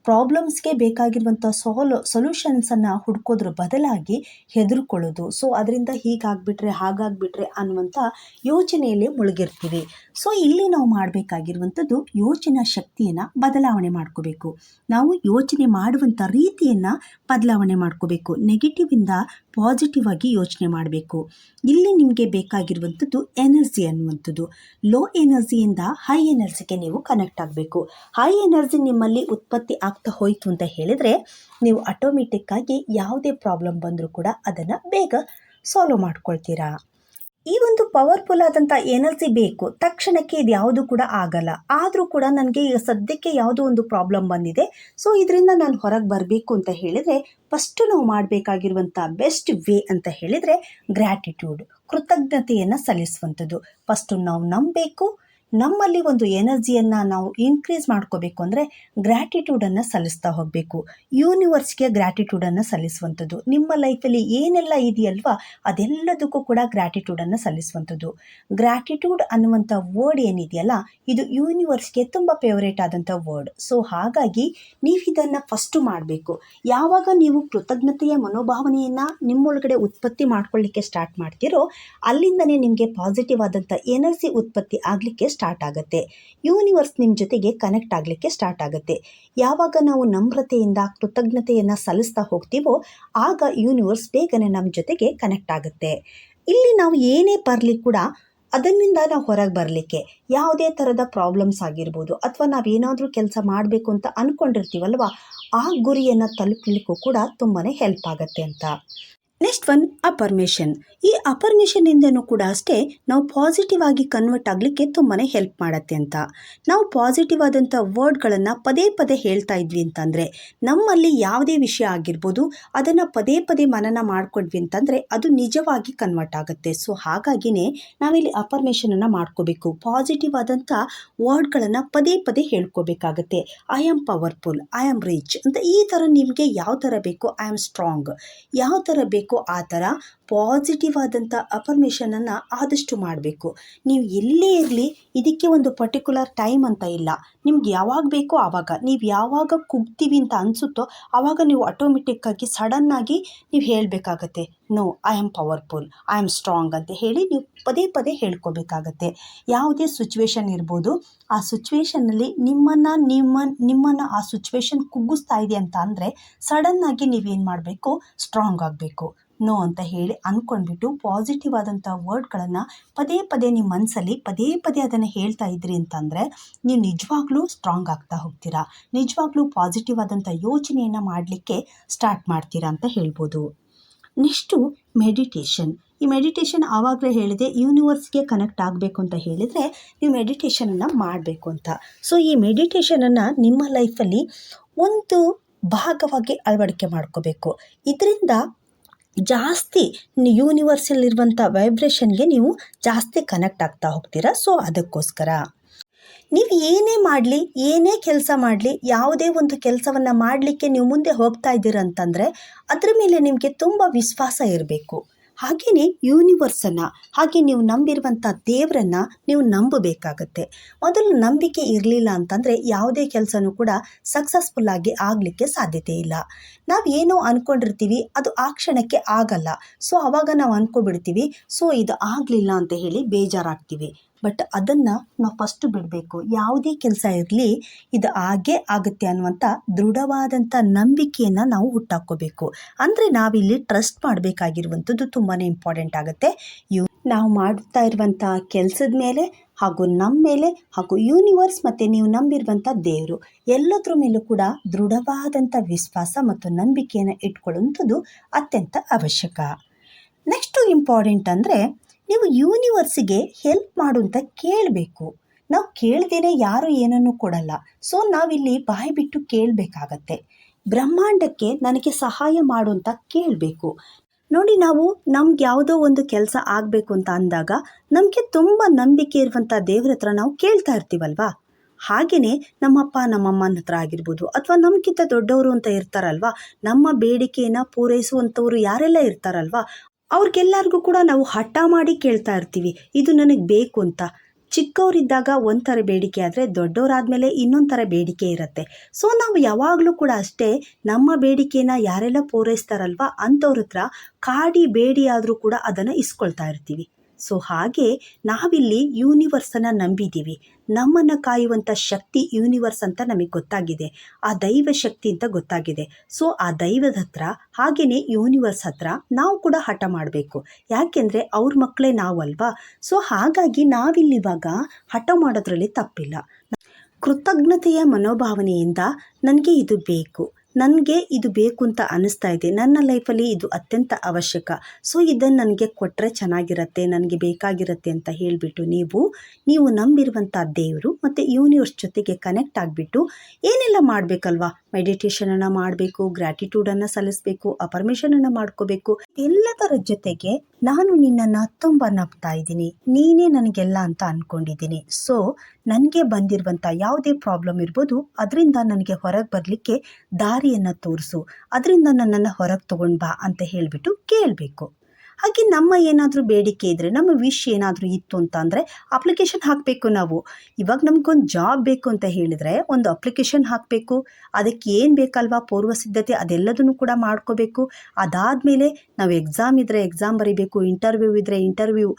ಪ್ರಾಬ್ಲಮ್ಸ್ಗೆ ಬೇಕಾಗಿರುವಂಥ ಸಾಲು ಸೊಲ್ಯೂಷನ್ಸನ್ನು ಹುಡ್ಕೋದ್ರ ಬದಲಾಗಿ ಹೆದರ್ಕೊಳ್ಳೋದು. ಸೊ ಅದರಿಂದ ಹೀಗಾಗ್ಬಿಟ್ರೆ ಹಾಗಾಗ್ಬಿಟ್ರೆ ಅನ್ನುವಂಥ ಯೋಚನೆಯಲ್ಲಿ ಮುಳುಗಿರ್ತೀವಿ. ಸೊ ಇಲ್ಲಿ ನಾವು ಮಾಡಬೇಕಾಗಿರುವಂಥದ್ದು ಯೋಚನಾ ಶಕ್ತಿಯನ್ನು ಬದಲಾವಣೆ ಮಾಡ್ಕೋಬೇಕು. ನಾವು ಯೋಚನೆ ಮಾಡುವಂಥ ರೀತಿಯನ್ನು ಬದಲಾವಣೆ ಮಾಡ್ಕೋಬೇಕು. ನೆಗೆಟಿವಿಂದ ಪಾಸಿಟಿವ್ ಆಗಿ ಯೋಚನೆ ಮಾಡಬೇಕು. ಇಲ್ಲಿ ನಿಮಗೆ ಬೇಕಾಗಿರುವಂಥದ್ದು ಎನರ್ಜಿ ಅನ್ನುವಂಥದ್ದು. ಲೋ ಎನರ್ಜಿಯಿಂದ ಹೈ ಎನರ್ಜಿಗೆ ನೀವು ಕನೆಕ್ಟ್ ಆಗಬೇಕು. ಹೈ ಎನರ್ಜಿ ನಿಮ್ಮಲ್ಲಿ ಉತ್ಪತ್ತಿ ಆಗ್ತಾ ಹೋಯಿತು ಅಂತ ಹೇಳಿದರೆ ನೀವು ಆಟೋಮೆಟಿಕ್ಕಾಗಿ ಯಾವುದೇ ಪ್ರಾಬ್ಲಮ್ ಬಂದರೂ ಕೂಡ ಅದನ್ನು ಬೇಗ ಸಾಲ್ವ್ ಮಾಡ್ಕೊಳ್ತೀರಾ. ಈ ಒಂದು ಪವರ್ಫುಲ್ ಆದಂಥ ಎನರ್ಜಿ ಬೇಕು. ತಕ್ಷಣಕ್ಕೆ ಇದು ಯಾವುದು ಕೂಡ ಆಗಲ್ಲ. ಆದರೂ ಕೂಡ ನನಗೆ ಈಗ ಸದ್ಯಕ್ಕೆ ಯಾವುದೋ ಒಂದು ಪ್ರಾಬ್ಲಮ್ ಬಂದಿದೆ. ಸೊ ಇದರಿಂದ ನಾನು ಹೊರಗೆ ಬರಬೇಕು ಅಂತ ಹೇಳಿದರೆ ಫಸ್ಟು ನಾವು ಮಾಡಬೇಕಾಗಿರುವಂಥ ಬೆಸ್ಟ್ ವೇ ಅಂತ ಹೇಳಿದರೆ ಗ್ರ್ಯಾಟಿಟ್ಯೂಡ್ ಕೃತಜ್ಞತೆಯನ್ನು ಸಲ್ಲಿಸುವಂಥದ್ದು. ಫಸ್ಟು ನಾವು ನಂಬಬೇಕು ನಮ್ಮಲ್ಲಿ ಒಂದು ಎನರ್ಜಿಯನ್ನು ನಾವು ಇನ್ಕ್ರೀಸ್ ಮಾಡ್ಕೋಬೇಕು ಅಂದರೆ ಗ್ರ್ಯಾಟಿಟ್ಯೂಡನ್ನು ಸಲ್ಲಿಸ್ತಾ ಹೋಗಬೇಕು. ಯೂನಿವರ್ಸ್ಗೆ ಗ್ರ್ಯಾಟಿಟ್ಯೂಡನ್ನು ಸಲ್ಲಿಸುವಂಥದ್ದು. ನಿಮ್ಮ ಲೈಫಲ್ಲಿ ಏನೆಲ್ಲ ಇದೆಯಲ್ವಾ, ಅದೆಲ್ಲದಕ್ಕೂ ಕೂಡ ಗ್ರ್ಯಾಟಿಟ್ಯೂಡನ್ನು ಸಲ್ಲಿಸುವಂಥದ್ದು. ಗ್ರ್ಯಾಟಿಟ್ಯೂಡ್ ಅನ್ನುವಂಥ ವರ್ಡ್ ಏನಿದೆಯಲ್ಲ, ಇದು ಯೂನಿವರ್ಸ್ಗೆ ತುಂಬ ಫೇವರೇಟ್ ಆದಂಥ ವರ್ಡ್ ಸೊ ಹಾಗಾಗಿ ನೀವು ಇದನ್ನು ಫಸ್ಟು ಮಾಡಬೇಕು. ಯಾವಾಗ ನೀವು ಕೃತಜ್ಞತೆಯ ಮನೋಭಾವನೆಯನ್ನು ನಿಮ್ಮೊಳಗಡೆ ಉತ್ಪತ್ತಿ ಮಾಡ್ಕೊಳ್ಳಿಕ್ಕೆ ಸ್ಟಾರ್ಟ್ ಮಾಡ್ತೀರೋ, ಅಲ್ಲಿಂದನೇ ನಿಮಗೆ ಪಾಸಿಟಿವ್ ಆದಂಥ ಎನರ್ಜಿ ಉತ್ಪತ್ತಿ ಆಗಲಿಕ್ಕೆ ಸ್ಟಾರ್ಟ್ ಆಗುತ್ತೆ. ಯೂನಿವರ್ಸ್ ನಿಮ್ಮ ಜೊತೆಗೆ ಕನೆಕ್ಟ್ ಆಗಲಿಕ್ಕೆ ಸ್ಟಾರ್ಟ್ ಆಗುತ್ತೆ. ಯಾವಾಗ ನಾವು ನಮ್ರತೆಯಿಂದ, ಕೃತಜ್ಞತೆಯನ್ನು ಸಲ್ಲಿಸ್ತಾ ಹೋಗ್ತೀವೋ, ಆಗ ಯೂನಿವರ್ಸ್ ಬೇಗನೆ ನಮ್ಮ ಜೊತೆಗೆ ಕನೆಕ್ಟ್ ಆಗುತ್ತೆ. ಇಲ್ಲಿ ನಾವು ಏನೇ ಬರಲಿ ಕೂಡ, ಅದನ್ನಿಂದ ನಾವು ಹೊರಗೆ ಬರಲಿಕ್ಕೆ, ಯಾವುದೇ ಥರದ ಪ್ರಾಬ್ಲಮ್ಸ್ ಆಗಿರ್ಬೋದು, ಅಥವಾ ನಾವೇನಾದರೂ ಕೆಲಸ ಮಾಡಬೇಕು ಅಂತ ಅಂದ್ಕೊಂಡಿರ್ತೀವಲ್ವ ಆ ಗುರಿಯನ್ನು ತಲುಪಲಿಕ್ಕೂ ಕೂಡ ತುಂಬಾ ಹೆಲ್ಪ್ ಆಗುತ್ತೆ ಅಂತ. Next one affirmation. ಈ ಅಪರ್ಮೇಷನಿಂದನೂ ಕೂಡ ಅಷ್ಟೇ ನಾವು ಪಾಸಿಟಿವ್ ಆಗಿ ಕನ್ವರ್ಟ್ ಆಗಲಿಕ್ಕೆ ತುಂಬಾ ಹೆಲ್ಪ್ ಮಾಡುತ್ತೆ ಅಂತ. ನಾವು ಪಾಸಿಟಿವ್ ಆದಂಥ ವರ್ಡ್ಗಳನ್ನು ಪದೇ ಪದೇ ಹೇಳ್ತಾ ಇದ್ವಿ ಅಂತಂದರೆ ನಮ್ಮಲ್ಲಿ ಯಾವುದೇ ವಿಷಯ ಆಗಿರ್ಬೋದು ಅದನ್ನು ಪದೇ ಪದೇ ಮನನ ಮಾಡ್ಕೊಂಡ್ವಿ ಅಂತಂದರೆ ಅದು ನಿಜವಾಗಿ ಕನ್ವರ್ಟ್ ಆಗುತ್ತೆ. ಸೊ ಹಾಗಾಗಿನೇ ನಾವಿಲ್ಲಿ ಅಪರ್ಮೇಷನನ್ನು ಮಾಡ್ಕೋಬೇಕು. ಪಾಸಿಟಿವ್ ಆದಂಥ ವರ್ಡ್ಗಳನ್ನು ಪದೇ ಪದೇ ಹೇಳ್ಕೋಬೇಕಾಗತ್ತೆ. I am powerful I am rich ಅಂತ ಈ ಥರ ನಿಮಗೆ ಯಾವ ಥರ ಬೇಕು ಐ ಆಮ್ ಸ್ಟ್ರಾಂಗ್ ಯಾವ ಥರ ಬೇಕೋ ಆ ಥರ ಪಾಸಿಟಿವ್ ಆದಂಥ ಅಫರ್ಮೇಷನನ್ನು ಆದಷ್ಟು ಮಾಡಬೇಕು. ನೀವು ಎಲ್ಲೇ ಇರಲಿ, ಇದಕ್ಕೆ ಒಂದು ಪರ್ಟಿಕ್ಯುಲರ್ ಟೈಮ್ ಅಂತ ಇಲ್ಲ. ನಿಮ್ಗೆ ಯಾವಾಗ ಬೇಕೋ ಆವಾಗ, ನೀವು ಯಾವಾಗ ಕುಗ್ತೀವಿ ಅಂತ ಅನಿಸುತ್ತೋ ಆವಾಗ ನೀವು ಆಟೋಮೆಟಿಕ್ಕಾಗಿ ಸಡನ್ನಾಗಿ ನೀವು ಹೇಳಬೇಕಾಗತ್ತೆ no I am powerful I am strong ಅಂತ ಹೇಳಿ ನೀವು ಪದೇ ಪದೇ ಹೇಳ್ಕೋಬೇಕಾಗತ್ತೆ. ಯಾವುದೇ ಸಿಚುವೇಶನ್ ಇರ್ಬೋದು, ಆ ಸಿಚುವೇಶನಲ್ಲಿ ನಿಮ್ಮನ್ನು, ನಿಮ್ಮ, ನಿಮ್ಮನ್ನು ಆ ಸಿಚುವೇಶನ್ ಕುಗ್ಗಿಸ್ತಾ ಇದೆ ಅಂತ ಅಂದರೆ ಸಡನ್ನಾಗಿ ನೀವೇನು ಮಾಡಬೇಕು ಸ್ಟ್ರಾಂಗ್ ಆಗಬೇಕು. ನೋ ಅಂತ ಹೇಳಿ ಅಂದ್ಕೊಂಡ್ಬಿಟ್ಟು ಪಾಸಿಟಿವ್ ಆದಂಥ ವರ್ಡ್ಗಳನ್ನು ಪದೇ ಪದೇ ನಿಮ್ಮ ಮನಸ್ಸಲ್ಲಿ ಪದೇ ಪದೇ ಅದನ್ನು ಹೇಳ್ತಾ ಇದ್ರಿ ಅಂತಂದರೆ ನೀವು ನಿಜವಾಗ್ಲೂ ಸ್ಟ್ರಾಂಗ್ ಆಗ್ತಾ ಹೋಗ್ತೀರಾ. ನಿಜವಾಗ್ಲೂ ಪಾಸಿಟಿವ್ ಆದಂಥ ಯೋಚನೆಯನ್ನು ಮಾಡಲಿಕ್ಕೆ ಸ್ಟಾರ್ಟ್ ಮಾಡ್ತೀರಾ ಅಂತ ಹೇಳ್ಬೋದು. ನೆಕ್ಸ್ಟು ಮೆಡಿಟೇಷನ್ ಈ ಮೆಡಿಟೇಷನ್ ಆವಾಗಲೇ ಹೇಳಿದೆ ಯೂನಿವರ್ಸ್ಗೆ ಕನೆಕ್ಟ್ ಆಗಬೇಕು ಅಂತ ಹೇಳಿದರೆ ನೀವು ಮೆಡಿಟೇಷನನ್ನು ಮಾಡಬೇಕು ಅಂತ. ಸೊ ಈ ಮೆಡಿಟೇಷನನ್ನು ನಿಮ್ಮ ಲೈಫಲ್ಲಿ ಒಂದು ಭಾಗವಾಗಿ ಅಳವಡಿಕೆ ಮಾಡ್ಕೋಬೇಕು. ಇದರಿಂದ ಜಾಸ್ತಿ ಯೂನಿವರ್ಸಲ್ಲಿರುವಂಥ ವೈಬ್ರೇಷನ್ಗೆ ನೀವು ಜಾಸ್ತಿ ಕನೆಕ್ಟ್ ಆಗ್ತಾ ಹೋಗ್ತೀರಾ? ಸೊ ಅದಕ್ಕೋಸ್ಕರ. ನೀವು ಏನೇ ಮಾಡಲಿ, ಏನೇ ಕೆಲಸ ಮಾಡಲಿ, ಯಾವುದೇ ಒಂದು ಕೆಲಸವನ್ನು ಮಾಡಲಿಕ್ಕೆ ನೀವು ಮುಂದೆ ಹೋಗ್ತಾ ಇದ್ದೀರ ಅಂತಂದರೆ ಅದ್ರ ಮೇಲೆ ನಿಮಗೆ ತುಂಬ ವಿಶ್ವಾಸ ಇರಬೇಕು. ಹಾಗೆಯೇ ಯೂನಿವರ್ಸನ್ನು ಹಾಗೆ ನೀವು ನಂಬಿರುವಂಥ ದೇವರನ್ನು ನೀವು ನಂಬಬೇಕಾಗತ್ತೆ. ಮೊದಲು ನಂಬಿಕೆ ಇರಲಿಲ್ಲ ಅಂತಂದರೆ ಯಾವುದೇ ಕೆಲಸನೂ ಕೂಡ ಸಕ್ಸಸ್ಫುಲ್ಲಾಗಿ ಆಗಲಿಕ್ಕೆ ಸಾಧ್ಯತೆ ಇಲ್ಲ. ನಾವು ಏನೋ ಅಂದ್ಕೊಂಡಿರ್ತೀವಿ ಅದು ಆ ಕ್ಷಣಕ್ಕೆ ಆಗಲ್ಲ. ಸೊ ಆವಾಗ ನಾವು ಅಂದ್ಕೊಬಿಡ್ತೀವಿ ಸೊ ಇದು ಆಗಲಿಲ್ಲ ಅಂತ ಹೇಳಿ ಬೇಜಾರಾಗ್ತೀವಿ. ಬಟ್ ಅದನ್ನು ನಾವು ಫಸ್ಟ್ ಬಿಡಬೇಕು. ಯಾವುದೇ ಕೆಲಸ ಇರಲಿ, ಇದು ಆಗೇ ಆಗುತ್ತೆ ಅನ್ನುವಂಥ ದೃಢವಾದಂಥ ನಂಬಿಕೆಯನ್ನು ನಾವು ಹುಟ್ಟಾಕ್ಕೋಬೇಕು. ಅಂದರೆ ನಾವಿಲ್ಲಿ ಟ್ರಸ್ಟ್ ಮಾಡಬೇಕಾಗಿರುವಂಥದ್ದು ತುಂಬಾ ಇಂಪಾರ್ಟೆಂಟ್ ಆಗುತ್ತೆ. ಯು ನಾವು ಮಾಡ್ತಾ ಇರುವಂಥ ಕೆಲಸದ ಮೇಲೆ ಹಾಗೂ ನಮ್ಮ ಮೇಲೆ ಹಾಗೂ ಯೂನಿವರ್ಸ್ ಮತ್ತು ನೀವು ನಂಬಿರುವಂಥ ದೇವರು ಎಲ್ಲದರ ಮೇಲೂ ಕೂಡ ದೃಢವಾದಂಥ ವಿಶ್ವಾಸ ಮತ್ತು ನಂಬಿಕೆಯನ್ನು ಇಟ್ಕೊಳ್ಳುವಂಥದ್ದು ಅತ್ಯಂತ ಅವಶ್ಯಕ. ನೆಕ್ಸ್ಟು ಇಂಪಾರ್ಟೆಂಟ್ ಅಂದರೆ ನೀವು ಯೂನಿವರ್ಸಿಗೆ ಹೆಲ್ಪ್ ಮಾಡು ಅಂತ ಕೇಳಬೇಕು. ನಾವು ಕೇಳ್ದೇನೆ ಯಾರು ಏನನ್ನು ಕೊಡಲ್ಲ. ಸೊ ನಾವಿಲ್ಲಿ ಬಾಯಿ ಬಿಟ್ಟು ಕೇಳಬೇಕಾಗತ್ತೆ. ಬ್ರಹ್ಮಾಂಡಕ್ಕೆ ನನಗೆ ಸಹಾಯ ಮಾಡು ಅಂತ ಕೇಳಬೇಕು. ನೋಡಿ, ನಾವು ನಮ್ಗೆ ಯಾವುದೋ ಒಂದು ಕೆಲಸ ಆಗಬೇಕು ಅಂತ ಅಂದಾಗ ನಮಗೆ ತುಂಬ ನಂಬಿಕೆ ಇರುವಂಥ ದೇವ್ರ ಹತ್ರ ನಾವು ಕೇಳ್ತಾ ಇರ್ತೀವಲ್ವಾ? ಹಾಗೆಯೇ ನಮ್ಮಪ್ಪ, ನಮ್ಮಮ್ಮನ ಹತ್ರ ಆಗಿರ್ಬೋದು ಅಥವಾ ನಮಗಿಂತ ದೊಡ್ಡವರು ಅಂತ ಇರ್ತಾರಲ್ವಾ? ನಮ್ಮ ಬೇಡಿಕೆಯನ್ನು ಪೂರೈಸುವಂಥವ್ರು ಯಾರೆಲ್ಲ ಇರ್ತಾರಲ್ವಾ? ಅವ್ರಿಗೆಲ್ಲರಿಗೂ ಕೂಡ ನಾವು ಹಠ ಮಾಡಿ ಕೇಳ್ತಾ ಇರ್ತೀವಿ, ಇದು ನನಗೆ ಬೇಕು ಅಂತ. ಚಿಕ್ಕವರಿದ್ದಾಗ ಒಂಥರ ಬೇಡಿಕೆ ಆದರೆ ದೊಡ್ಡವರಾದಮೇಲೆ ಇನ್ನೊಂದು ಥರ ಬೇಡಿಕೆ ಇರುತ್ತೆ. ಸೊ ನಾವು ಯಾವಾಗಲೂ ಕೂಡ ಅಷ್ಟೇ ನಮ್ಮ ಬೇಡಿಕೆನ ಯಾರೆಲ್ಲ ಪೂರೈಸ್ತಾರಲ್ವ ಅಂಥವ್ರ ಹತ್ರ ಕಾಡಿ ಬೇಡಿ ಆದರೂ ಕೂಡ ಅದನ್ನು ಇಸ್ಕೊಳ್ತಾ ಇರ್ತೀವಿ. ಸೊ ಹಾಗೆ ನಾವಿಲ್ಲಿ ಯೂನಿವರ್ಸನ್ನು ನಂಬಿದ್ದೀವಿ ನಮ್ಮನ್ನು ಕಾಯುವಂಥ ಶಕ್ತಿ ಯೂನಿವರ್ಸ್ ಅಂತ ನಮಗೆ ಗೊತ್ತಾಗಿದೆ. ಆ ದೈವ ಶಕ್ತಿ ಅಂತ ಗೊತ್ತಾಗಿದೆ. ಸೊ ಆ ದೈವದ ಹತ್ರ ಹಾಗೆಯೇ ಯೂನಿವರ್ಸ್ ಹತ್ರ ನಾವು ಕೂಡ ಹಠ ಮಾಡಬೇಕು. ಯಾಕೆಂದರೆ ಅವ್ರ ಮಕ್ಕಳೇ ನಾವಲ್ವಾ? ಸೊ ಹಾಗಾಗಿ ನಾವಿಲ್ಲಿವಾಗ ಹಠ ಮಾಡೋದ್ರಲ್ಲಿ ತಪ್ಪಿಲ್ಲ. ಕೃತಜ್ಞತೆಯ ಮನೋಭಾವನೆಯಿಂದ ನನಗೆ ಇದು ಬೇಕು. ನನಗೆ ಇದು ಬೇಕು ಅಂತ ಅನ್ನಿಸ್ತಾ ಇದೆ. ನನ್ನ ಲೈಫಲ್ಲಿ ಇದು ಅತ್ಯಂತ ಅವಶ್ಯಕ. ಸೊ, ಇದನ್ನು ನನಗೆ ಕೊಟ್ಟರೆ ಚೆನ್ನಾಗಿರುತ್ತೆ, ನನಗೆ ಬೇಕಾಗಿರುತ್ತೆ ಅಂತ ಹೇಳಿಬಿಟ್ಟು ನೀವು ನೀವು ನಂಬಿರುವಂಥ ದೇವರು ಮತ್ತು ಯೂನಿವರ್ಸ್ ಜೊತೆಗೆ ಕನೆಕ್ಟ್ ಆಗಿಬಿಟ್ಟು ಏನೆಲ್ಲ ಮಾಡಬೇಕಲ್ವಾ? ಮೆಡಿಟೇಷನನ್ನು ಮಾಡಬೇಕು ಗ್ರ್ಯಾಟಿಟ್ಯೂಡನ್ನು ಸಲ್ಲಿಸಬೇಕು ಅಪರ್ಮಿಷನನ್ನು ಮಾಡ್ಕೋಬೇಕು ಎಲ್ಲದರ ಜೊತೆಗೆ ನಾನು ನಿನ್ನನ್ನು ತುಂಬ ನಂಬ್ತಾ ಇದ್ದೀನಿ. ನೀನೇ ನನಗೆಲ್ಲ ಅಂತ ಅಂದ್ಕೊಂಡಿದ್ದೀನಿ ಸೊ ನನಗೆ ಬಂದಿರುವಂಥ ಯಾವುದೇ ಪ್ರಾಬ್ಲಮ್ ಇರ್ಬೋದು, ಅದರಿಂದ ನನಗೆ ಹೊರಗೆ ಬರಲಿಕ್ಕೆ ದಾರಿಯನ್ನು ತೋರಿಸು. ಅದರಿಂದ ನನ್ನನ್ನು ಹೊರಗೆ ತೊಗೊಂಡು ಬಾ ಅಂತ ಹೇಳಿಬಿಟ್ಟು ಕೇಳಬೇಕು. ಹಾಗೆ ನಮ್ಮ ಏನಾದರೂ ಬೇಡಿಕೆ ಇದ್ದರೆ ನಮ್ಮ ವಿಶ್ ಏನಾದರೂ ಇತ್ತು ಅಂತ ಅಂದರೆ ಅಪ್ಲಿಕೇಶನ್ ಹಾಕಬೇಕು ನಾವು. ಇವಾಗ ನಮಗೊಂದು ಜಾಬ್ ಬೇಕು ಅಂತ ಹೇಳಿದರೆ ಒಂದು ಅಪ್ಲಿಕೇಶನ್ ಹಾಕಬೇಕು, ಅದಕ್ಕೆ ಏನು ಬೇಕಲ್ವಾ? ಪೂರ್ವ ಸಿದ್ಧತೆ ಅದೆಲ್ಲದನ್ನು ಕೂಡ ಮಾಡ್ಕೋಬೇಕು. ಅದಾದಮೇಲೆ ನಾವು ಎಕ್ಸಾಮ್ ಇದ್ದರೆ ಎಕ್ಸಾಮ್ ಬರೀಬೇಕು ಇಂಟರ್ವ್ಯೂ ಇದ್ದರೆ ಇಂಟರ್ವ್ಯೂ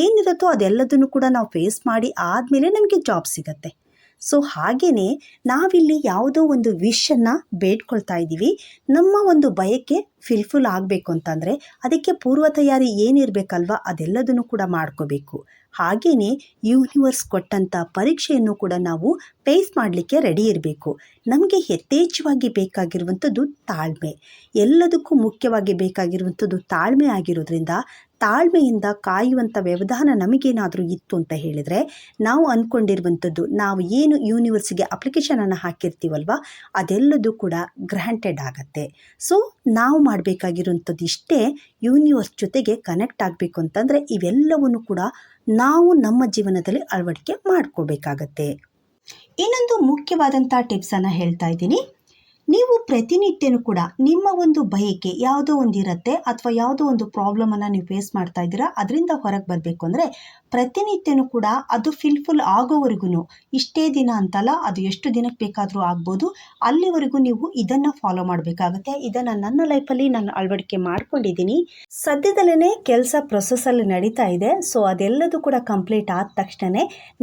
ಏನಿರುತ್ತೋ ಅದೆಲ್ಲದನ್ನು ಕೂಡ ನಾವು ಫೇಸ್ ಮಾಡಿ ಆದಮೇಲೆ ನಮಗೆ ಜಾಬ್ ಸಿಗತ್ತೆ. ಸೊ ಹಾಗೆಯೇ ನಾವಿಲ್ಲಿ ಯಾವುದೋ ಒಂದು ವಿಷನ್ನು ಬೇಡ್ಕೊಳ್ತಾ ಇದ್ದೀವಿ. ನಮ್ಮ ಒಂದು ಬಯಕೆ ಫಿಲ್ಫುಲ್ ಆಗಬೇಕು ಅಂತಂದರೆ ಅದಕ್ಕೆ ಪೂರ್ವ ತಯಾರಿ ಏನಿರಬೇಕಲ್ವ ಅದೆಲ್ಲದನ್ನು ಕೂಡ ಮಾಡ್ಕೋಬೇಕು. ಹಾಗೆಯೇ ಯೂನಿವರ್ಸ್ ಕೊಟ್ಟಂಥ ಪರೀಕ್ಷೆಯನ್ನು ಕೂಡ ನಾವು ಫೇಸ್ ಮಾಡಲಿಕ್ಕೆ ರೆಡಿ ಇರಬೇಕು. ನಮಗೆ ಯಥೇಚ್ಛವಾಗಿ ಬೇಕಾಗಿರುವಂಥದ್ದು ತಾಳ್ಮೆ. ಎಲ್ಲದಕ್ಕೂ ಮುಖ್ಯವಾಗಿ ಬೇಕಾಗಿರುವಂಥದ್ದು ತಾಳ್ಮೆ ಆಗಿರೋದ್ರಿಂದ ತಾಳ್ಮೆಯಿಂದ ಕಾಯುವಂಥ ವ್ಯವಧಾನ ನಮಗೇನಾದರೂ ಇತ್ತು ಅಂತ ಹೇಳಿದರೆ ನಾವು ಅಂದ್ಕೊಂಡಿರುವಂಥದ್ದು ನಾವು ಏನು ಯೂನಿವರ್ಸಿಗೆ ಅಪ್ಲಿಕೇಶನನ್ನು ಹಾಕಿರ್ತೀವಲ್ವ ಅದೆಲ್ಲದೂ ಕೂಡ ಗ್ರ್ಯಾಂಟೆಡ್ ಆಗತ್ತೆ. ಸೊ ನಾವು ಮಾಡಬೇಕಾಗಿರುವಂಥದ್ದು ಇಷ್ಟೇ ಯೂನಿವರ್ಸ್ ಜೊತೆಗೆ ಕನೆಕ್ಟ್ ಆಗಬೇಕು ಅಂತಂದರೆ ಇವೆಲ್ಲವನ್ನು ಕೂಡ ನಾವು ನಮ್ಮ ಜೀವನದಲ್ಲಿ ಅಳವಡಿಕೆ ಮಾಡ್ಕೋಬೇಕಾಗತ್ತೆ. ಇನ್ನೊಂದು ಮುಖ್ಯವಾದಂಥ ಟಿಪ್ಸನ್ನು ಹೇಳ್ತಾ ಇದ್ದೀನಿ. ನೀವು ಪ್ರತಿನಿತ್ಯನೂ ಕೂಡ ನಿಮ್ಮ ಒಂದು ಬಯಕೆ ಯಾವುದೋ ಒಂದು ಇರುತ್ತೆ ಅಥವಾ ಯಾವುದೋ ಒಂದು ಪ್ರಾಬ್ಲಮನ್ನು ನೀವು ಫೇಸ್ ಮಾಡ್ತಾ ಇದ್ದೀರಾ, ಅದರಿಂದ ಹೊರಗೆ ಬರಬೇಕು. ಅಂದರೆ ಪ್ರತಿನಿತ್ಯನೂ ಕೂಡ ಅದು ಫಿಲ್ಫುಲ್ ಆಗೋವರೆಗೂ ಇಷ್ಟೇ ದಿನ ಅಂತಲ್ಲ, ಅದು ಎಷ್ಟು ದಿನಕ್ಕೆ ಬೇಕಾದರೂ ಆಗ್ಬೋದು. ಅಲ್ಲಿವರೆಗೂ ನೀವು ಇದನ್ನು ಫಾಲೋ ಮಾಡಬೇಕಾಗುತ್ತೆ. ಇದನ್ನು ನನ್ನ ಲೈಫಲ್ಲಿ ನಾನು ಅಳವಡಿಕೆ ಮಾಡ್ಕೊಂಡಿದ್ದೀನಿ ಸದ್ಯದಲ್ಲೇ ಕೆಲಸ ಪ್ರೊಸೆಸ್ಸಲ್ಲಿ ನಡೀತಾ ಇದೆ. ಸೊ ಅದೆಲ್ಲದೂ ಕೂಡ ಕಂಪ್ಲೀಟ್ ಆದ ತಕ್ಷಣ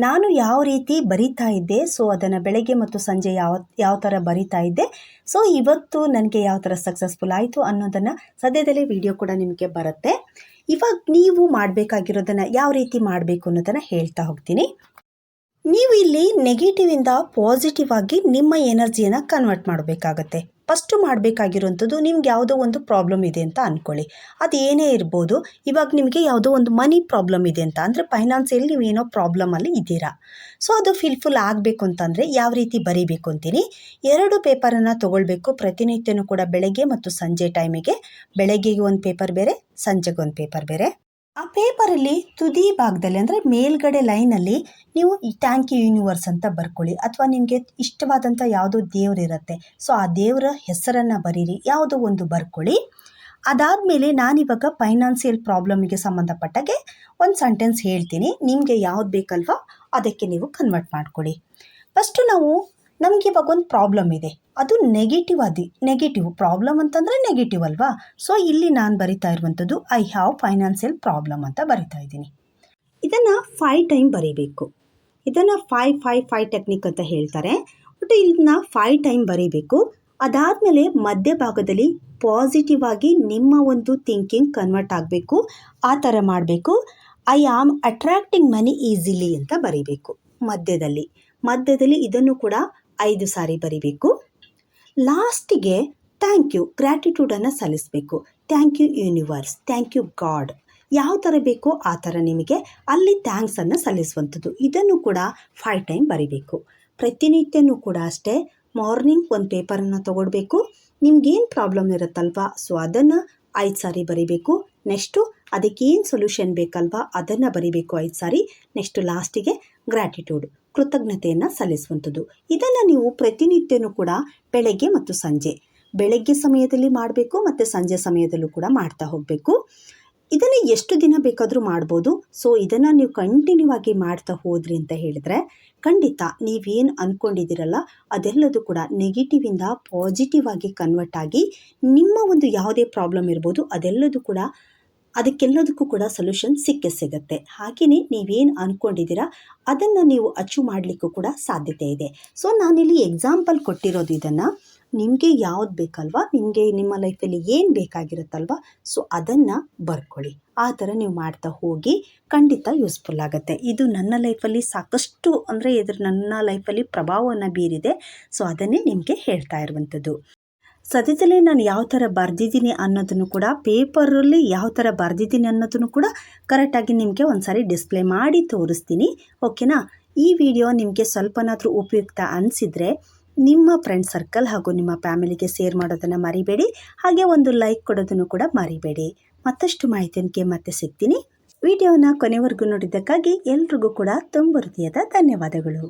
ನಾನು ಯಾವ ರೀತಿ ಬರಿತಾ ಇದ್ದೆ ಸೊ ಅದನ್ನು ಬೆಳಗ್ಗೆ ಮತ್ತು ಸಂಜೆ ಯಾವ ಯಾವ ಥರ ಬರಿತಾ ಇದ್ದೆ ಸೊ ಇವತ್ತು ನನಗೆ ಯಾವ ಥರ ಸಕ್ಸಸ್ಫುಲ್ ಆಯಿತು ಅನ್ನೋದನ್ನು ಸದ್ಯದಲ್ಲೇ ವಿಡಿಯೋ ಕೂಡ ನಿಮಗೆ ಬರುತ್ತೆ. ಇವಾಗ ನೀವು ಮಾಡಬೇಕಾಗಿರೋದನ್ನು ಯಾವ ರೀತಿ ಮಾಡಬೇಕು ಅನ್ನೋದನ್ನು ಹೇಳ್ತಾ ಹೋಗ್ತೀನಿ. ನೀವು ಇಲ್ಲಿ ನೆಗೆಟಿವಿಂದ ಪಾಸಿಟಿವ್ ಆಗಿ ನಿಮ್ಮ ಎನರ್ಜಿಯನ್ನು ಕನ್ವರ್ಟ್ ಮಾಡಬೇಕಾಗತ್ತೆ. ಫಸ್ಟು ಮಾಡಬೇಕಾಗಿರುವಂಥದ್ದು ನಿಮ್ಗೆ ಯಾವುದೋ ಒಂದು ಪ್ರಾಬ್ಲಮ್ ಇದೆ ಅಂತ ಅಂದ್ಕೊಳ್ಳಿ ಅದು ಏನೇ ಇರ್ಬೋದು, ಇವಾಗ ನಿಮಗೆ ಯಾವುದೋ ಒಂದು ಮನಿ ಪ್ರಾಬ್ಲಮ್ ಇದೆ ಅಂತ ಅಂದರೆ ಫೈನಾನ್ಸಿಯಲ್ಲಿ ನೀವು ಏನೋ ಪ್ರಾಬ್ಲಮಲ್ಲಿ ಇದ್ದೀರಾ. ಸೊ ಅದು ಫಿಲ್ಫುಲ್ ಆಗಬೇಕು ಅಂತಂದರೆ ಯಾವ ರೀತಿ ಬರೀಬೇಕು ಅಂತೀನಿ. ಎರಡು ಪೇಪರನ್ನು ತೊಗೊಳ್ಬೇಕು. ಪ್ರತಿನಿತ್ಯನೂ ಕೂಡ ಬೆಳಗ್ಗೆ ಮತ್ತು ಸಂಜೆ ಟೈಮಿಗೆ ಬೆಳಗ್ಗೆಗೆ ಒಂದು ಪೇಪರ್ ಬೇರೆ, ಸಂಜೆಗೆ ಒಂದು ಪೇಪರ್ ಬೇರೆ. ಆ ಪೇಪರಲ್ಲಿ ತುದಿ ಭಾಗದಲ್ಲಿ, ಅಂದರೆ ಮೇಲ್ಗಡೆ ಲೈನಲ್ಲಿ ನೀವು ಈ ಟ್ಯಾಂಕಿ ಯೂನಿವರ್ಸ್ ಅಂತ ಬರ್ಕೊಳ್ಳಿ. ಅಥವಾ ನಿಮಗೆ ಇಷ್ಟವಾದಂಥ ಯಾವುದೋ ದೇವರಿರುತ್ತೆ ಸೊ, ಆ ದೇವರ ಹೆಸರನ್ನು ಬರೀರಿ. ಯಾವುದೋ ಒಂದು ಬರ್ಕೊಳ್ಳಿ. ಅದಾದಮೇಲೆ ನಾನಿವಾಗ ಫೈನಾನ್ಸಿಯಲ್ ಪ್ರಾಬ್ಲಮಿಗೆ ಸಂಬಂಧಪಟ್ಟಾಗೆ ಒಂದು ಸೆಂಟೆನ್ಸ್ ಹೇಳ್ತೀನಿ. ನಿಮಗೆ ಯಾವ್ದು ಬೇಕಲ್ವಾ ಅದಕ್ಕೆ ನೀವು ಕನ್ವರ್ಟ್ ಮಾಡ್ಕೊಳ್ಳಿ. ಫಸ್ಟು ನಾವು ನಮಗೆ ಇವಾಗ ಒಂದು ಪ್ರಾಬ್ಲಮ್ ಇದೆ. ಅದು ನೆಗೆಟಿವ್ ಅದಿ ನೆಗೆಟಿವ್ ಪ್ರಾಬ್ಲಮ್ ಅಂತಂದರೆ ನೆಗೆಟಿವ್ ಅಲ್ವಾ? ಸೊ ಇಲ್ಲಿ ನಾನು ಬರಿತಾ ಇರುವಂಥದ್ದು ಐ ಹ್ಯಾವ್ ಫೈನಾನ್ಷಿಯಲ್ ಪ್ರಾಬ್ಲಮ್ ಅಂತ ಬರಿತಾ ಇದ್ದೀನಿ. ಇದನ್ನು ಫೈ ಟೈಮ್ ಬರೀಬೇಕು. ಇದನ್ನು ಫೈ ಫೈ ಫೈ ಟೆಕ್ನಿಕ್ ಅಂತ ಹೇಳ್ತಾರೆ. ಬಟ್ ಇದನ್ನ ಫೈ ಟೈಮ್ ಬರೀಬೇಕು. ಅದಾದಮೇಲೆ ಮಧ್ಯಭಾಗದಲ್ಲಿ ಪಾಸಿಟಿವ್ ಆಗಿ ನಿಮ್ಮ ಒಂದು ಥಿಂಕಿಂಗ್ ಕನ್ವರ್ಟ್ ಆಗಬೇಕು. ಆ ಥರ ಮಾಡಬೇಕು. I am attracting money easily ಅಂತ ಬರೀಬೇಕು. ಮಧ್ಯದಲ್ಲಿ. ಮಧ್ಯದಲ್ಲಿ ಇದನ್ನು ಕೂಡ ಐದು ಸಾರಿ ಬರಿಬೇಕು. ಲಾಸ್ಟಿಗೆ ಥ್ಯಾಂಕ್ ಯು ಗ್ರ್ಯಾಟಿಟ್ಯೂಡನ್ನು ಸಲ್ಲಿಸಬೇಕು. Thank you universe thank you God ಯಾವ ಥರ ಬೇಕೋ ಆ ಥರ ನಿಮಗೆ ಅಲ್ಲಿ ಥ್ಯಾಂಕ್ಸನ್ನು ಸಲ್ಲಿಸುವಂಥದ್ದು. ಇದನ್ನು ಕೂಡ ಫೈವ್ ಟೈಮ್ ಬರಿಬೇಕು. ಪ್ರತಿನಿತ್ಯನೂ ಕೂಡ ಅಷ್ಟೇ ಮಾರ್ನಿಂಗ್ ಒಂದು ಪೇಪರನ್ನು ತೊಗೊಳ್ಬೇಕು. ನಿಮ್ಗೇನು ಪ್ರಾಬ್ಲಮ್ ಇರುತ್ತಲ್ವಾ? ಸೊ ಅದನ್ನು ಐದು ಸಾರಿ ಬರಿಬೇಕು. ನೆಕ್ಸ್ಟು ಅದಕ್ಕೇನು ಸೊಲ್ಯೂಷನ್ ಬೇಕಲ್ವಾ? ಅದನ್ನು ಬರಿಬೇಕು ಐದು ಸಾರಿ. ನೆಕ್ಸ್ಟು ಲಾಸ್ಟಿಗೆ ಗ್ರ್ಯಾಟಿಟ್ಯೂಡ್ ಕೃತಜ್ಞತೆಯನ್ನು ಸಲ್ಲಿಸುವಂಥದ್ದು. ಇದನ್ನು ನೀವು ಪ್ರತಿನಿತ್ಯನೂ ಕೂಡ ಬೆಳಗ್ಗೆ ಮತ್ತು ಸಂಜೆ, ಬೆಳಗ್ಗೆ ಸಮಯದಲ್ಲಿ ಮಾಡಬೇಕು ಮತ್ತು ಸಂಜೆ ಸಮಯದಲ್ಲೂ ಕೂಡ ಮಾಡ್ತಾ ಹೋಗಬೇಕು. ಇದನ್ನು ಎಷ್ಟು ದಿನ ಬೇಕಾದರೂ ಮಾಡ್ಬೋದು. ಸೊ ಇದನ್ನು ನೀವು ಕಂಟಿನ್ಯೂ ಆಗಿ ಮಾಡ್ತಾ ಹೋದ್ರಿ ಅಂತ ಹೇಳಿದ್ರೆ, ಖಂಡಿತ ನೀವೇನು ಅಂದ್ಕೊಂಡಿದ್ದೀರಲ್ಲ ಅದೆಲ್ಲದೂ ಕೂಡ ನೆಗೆಟಿವಿಂದ ಪಾಸಿಟಿವ್ ಆಗಿ ಕನ್ವರ್ಟ್ ಆಗಿ ನಿಮ್ಮ ಒಂದು ಯಾವುದೇ ಪ್ರಾಬ್ಲಮ್ ಇರ್ಬೋದು, ಅದೆಲ್ಲದೂ ಕೂಡ ಅದಕ್ಕೆಲ್ಲದಕ್ಕೂ ಕೂಡ ಸೊಲ್ಯೂಷನ್ ಸಿಕ್ಕೇ ಸಿಗುತ್ತೆ. ಹಾಗೆಯೇ ನೀವೇನು ಅಂದ್ಕೊಂಡಿದ್ದೀರಾ ಅದನ್ನು ನೀವು ಅಚೀವ್ ಮಾಡಲಿಕ್ಕೂ ಕೂಡ ಸಾಧ್ಯತೆ ಇದೆ. ಸೊ ನಾನಿಲ್ಲಿ ಎಕ್ಸಾಂಪಲ್ ಕೊಟ್ಟಿರೋದು ಇದನ್ನು. ನಿಮಗೆ ಯಾವ್ದು ಬೇಕಲ್ವಾ? ನಿಮಗೆ ನಿಮ್ಮ ಲೈಫಲ್ಲಿ ಏನು ಬೇಕಾಗಿರುತ್ತಲ್ವ? ಸೊ ಅದನ್ನು ಬರ್ಕೊಳ್ಳಿ. ಆ ಥರ ನೀವು ಮಾಡ್ತಾ ಹೋಗಿ ಖಂಡಿತ ಯೂಸ್ಫುಲ್ ಆಗುತ್ತೆ. ಇದು ನನ್ನ ಲೈಫಲ್ಲಿ ಸಾಕಷ್ಟು ಅಂದರೆ ಇದ್ರ ನನ್ನ ಲೈಫಲ್ಲಿ ಪ್ರಭಾವವನ್ನು ಬೀರಿದೆ. ಸೊ ಅದನ್ನೇ ನಿಮಗೆ ಹೇಳ್ತಾ ಇರುವಂಥದ್ದು. ಸದ್ಯದಲ್ಲೇ ನಾನು ಯಾವ ಥರ ಬರೆದಿದ್ದೀನಿ ಅನ್ನೋದನ್ನು ಕೂಡ ಪೇಪರಲ್ಲಿ ಯಾವ ಥರ ಬರೆದಿದ್ದೀನಿ ಅನ್ನೋದನ್ನು ಕೂಡ ಕರೆಕ್ಟಾಗಿ ನಿಮಗೆ ಒಂದು ಸಾರಿ ಡಿಸ್ಪ್ಲೇ ಮಾಡಿ ತೋರಿಸ್ತೀನಿ, ಓಕೆನಾ? ಈ ವಿಡಿಯೋ ನಿಮಗೆ ಸ್ವಲ್ಪನಾದರೂ ಉಪಯುಕ್ತ ಅನಿಸಿದರೆ ನಿಮ್ಮ ಫ್ರೆಂಡ್ ಸರ್ಕಲ್ ಹಾಗೂ ನಿಮ್ಮ ಫ್ಯಾಮಿಲಿಗೆ ಶೇರ್ ಮಾಡೋದನ್ನು ಮರಿಬೇಡಿ, ಹಾಗೆ ಒಂದು ಲೈಕ್ ಕೊಡೋದನ್ನು ಕೂಡ ಮರಿಬೇಡಿ. ಮತ್ತಷ್ಟು ಮಾಹಿತಿಯನ್ಗೆ ಮತ್ತೆ ಸಿಗ್ತೀನಿ. ವಿಡಿಯೋನ ಕೊನೆವರೆಗೂ ನೋಡಿದ್ದಕ್ಕಾಗಿ ಎಲ್ರಿಗೂ ಕೂಡ ತುಂಬ ಹೃದಯದ ಧನ್ಯವಾದಗಳು.